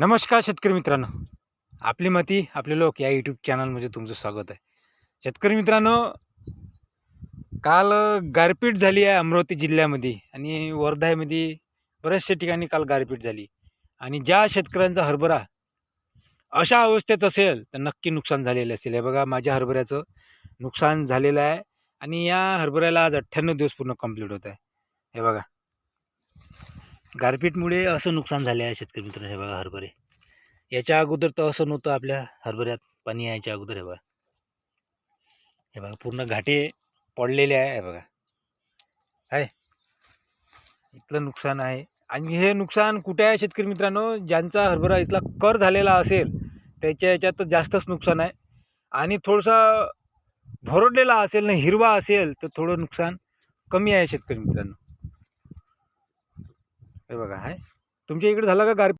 नमस्कार शेतकरी मित्रांनो. आपली मती आपले लोक या यूट्यूब चॅनलमध्ये तुमचं स्वागत आहे. शेतकरी मित्रांनो काल गारपीट झाली आहे अमरावती जिल्ह्यामध्ये आणि वर्धामध्ये बऱ्याचशा ठिकाणी काल गारपीट झाली. आणि ज्या शेतकऱ्यांचा हरभरा अशा अवस्थेत असेल तर नक्की नुकसान झालेलं असेल. हे बघा माझ्या हरभऱ्याचं नुकसान झालेलं आहे आणि या हरभऱ्याला आज अठ्ठ्याण्णव दिवस पूर्ण कंप्लीट होत आहे. हे बघा. गारपीटमुळे असं नुकसान झाले आहे शेतकरी मित्र हे बघा हरभरे. याच्या अगोदर तर असं नव्हतं आपल्या हरभऱ्यात पाणी यायच्या अगोदर हे बघा. हे बघा पूर्ण घाटे पडलेले आहे हे बघा. आहे. इथलं नुकसान आहे. आणि हे नुकसान कुठे आहे शेतकरी मित्रांनो? ज्यांचा हरभरा इथला कर झालेला असेल त्याच्या याच्यात तर जास्तच नुकसान आहे. आणि थोडंसं भरडलेला असेल ना हिरवा असेल तर थोडं नुकसान कमी आहे शेतकरी मित्रांनो. हे बघा आहे तुमच्या इकडे झाला का गार